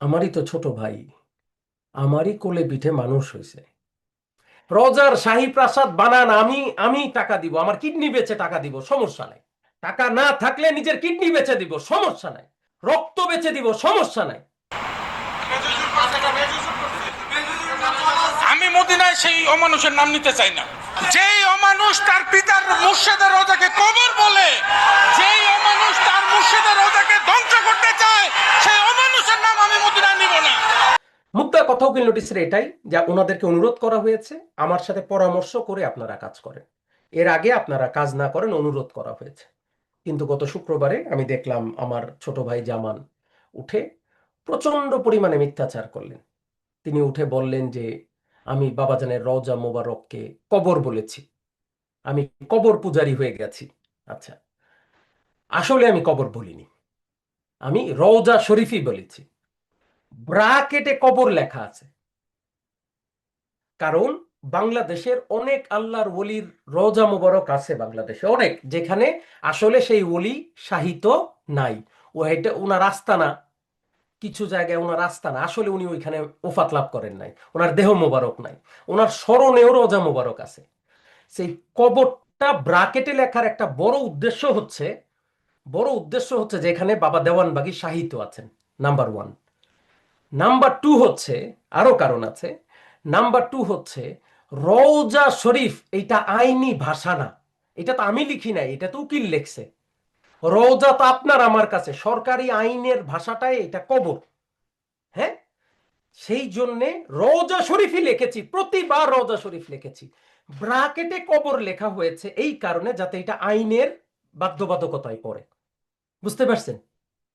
আমারই তো ছোট ভাই, আমারই কোলে পিঠে মানুষ হয়েছে রজার শাহী প্রাসাদ বানান, আমি আমি টাকা দিব, আমার কিডনি বেচে টাকা দিব, সমস্যা নাই। টাকা না থাকলে নিজের কিডনি বেচে দিব, সমস্যা নাই। রক্ত বেচে দিব, সমস্যা নাই। আমি মদিনায় সেই অমানুষের নাম নিতে চাই না। যেই অমানুষ তার পিতার মুর্শেদের রোজাকে কবর বলে, যেই অমানুষ তার মুর্শেদের রোজাকে ধ্বংস করতে চায় সেই অমানুষের নাম আমি মদিনায় নিব না কথা নোটিসের এটাই যা ওনাদেরকে অনুরোধ করা হয়েছে, আমার সাথে পরামর্শ করে আপনারা কাজ করেন। এর আগে আপনারা কাজ না করেন, অনুরোধ করা হয়েছে। কিন্তু গত শুক্রবারে আমি দেখলাম আমার ছোট ভাই জামান উঠে প্রচণ্ড পরিমাণে মিথ্যাচার করলেন। তিনি উঠে বললেন যে, আমি বাবাজানের রওজা মোবারককে কবর বলেছি। আমি কবর পূজারি হয়ে গেছি। আচ্ছা আসলে আমি কবর বলিনি। আমি রওজা শরীফই বলেছি। ব্রাকেটে কবর লেখা আছে। কারণ বাংলাদেশের অনেক আল্লাহর ওলির রোজা মুবারক আছে বাংলাদেশে অনেক, যেখানে আসলে সেই ওলি সাহিত্য নাই। ও এটা ওনার আস্তানা কিছু জায়গায় ওনার আস্তানা আসলে উনি ওইখানে ওফাত লাভ করেন নাই। ওনার দেহ মোবারক নাই। ওনার স্মরণেও রোজা মোবারক আছে। সেই কবরটা ব্রাকেটে লেখার একটা বড় উদ্দেশ্য হচ্ছে, বড় উদ্দেশ্য হচ্ছে যেখানে বাবা দেওয়ানবাগি সাহিত্য আছেন, নাম্বার ওয়ান। নাম্বার টু হচ্ছে, আরও কারণ আছে নাম্বার টু হচ্ছে, রওজা শরীফ, এটা আইনি ভাষা না। এটা তো আমি লিখি নাই, এটা তো উকিল লেখছে। রওজা তো আপনার আমার কাছে, সরকারি আইনের ভাষাটাই এটা কবর। হ্যাঁ? সেই জন্যে রওজা শরীফই লিখেছি, প্রতিবার রওজা শরীফ লিখেছি। ব্রাকেটে কবর লেখা হয়েছে এই কারণে যাতে এটা আইনের বাধ্যবাধকতায় পড়ে। বুঝতে পারছেন?